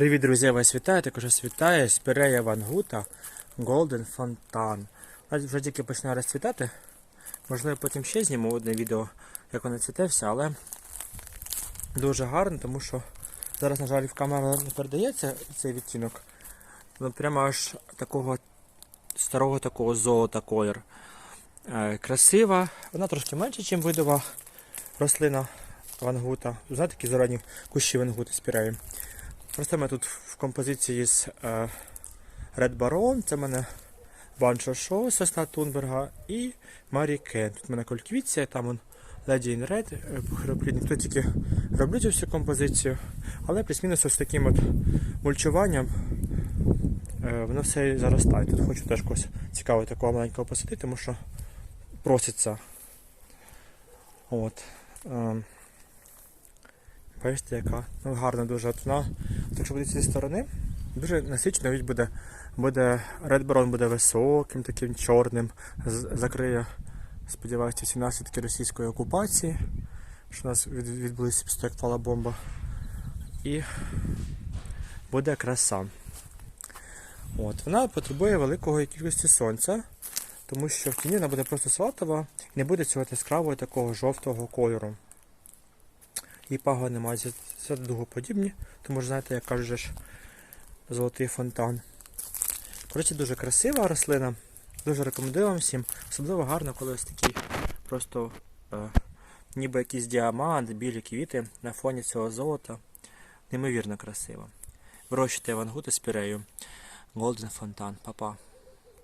Привіт, друзі! Вас вітаю, також вас вітає Спірея Вангута Golden Fontan. Вона Вже тільки починає розцвітати. Можливо, потім ще зніму одне відео, як вона цвіте все, але дуже гарно, тому що зараз, на жаль, в камеру не передається цей відтінок. Ну, прямо аж такого старого такого золота колір. Е, красива. Вона трошки менша, ніж видова рослина вангута. Знаєте, такі зелені кущі вангути спіреї. Просто ми тут в композиції з е, Red Baron, це в мене Баншо Шоу, сосна Тунберга і Марі Кен. Тут в мене кольквіція, там он Lady in Red, е, хроплі. Тільки роблю цю всю композицію, але плюс-мінус ось таким от мульчуванням е, воно все заростає. Тут хочу теж когось цікавого такого маленького посадити, тому що проситься. От. Ем. Бачите, яка ну, гарна дуже от вона. От Якщо буде з цієї сторони, дуже насичено від буде, буде Red Baron буде високим, таким чорним, закриє, сподіваюся, всі наслідки російської окупації, що у нас від, відбулися після як впала бомба. І буде краса. От, вона потребує великої кількості сонця, тому що в тіні вона буде просто салатова і не буде цього яскравого такого жовтого кольору і пагони мають дугоподібні, тому знаєте, як кажуть, золотий фонтан. Коротше, дуже красива рослина. Дуже рекомендую вам всім. Особливо гарно, коли ось такі просто е, ніби якийсь діамант, білі квіти на фоні цього золота. Неймовірно красиво. Вирощуйте вангути з пірею. Golden Fontan. Па-па.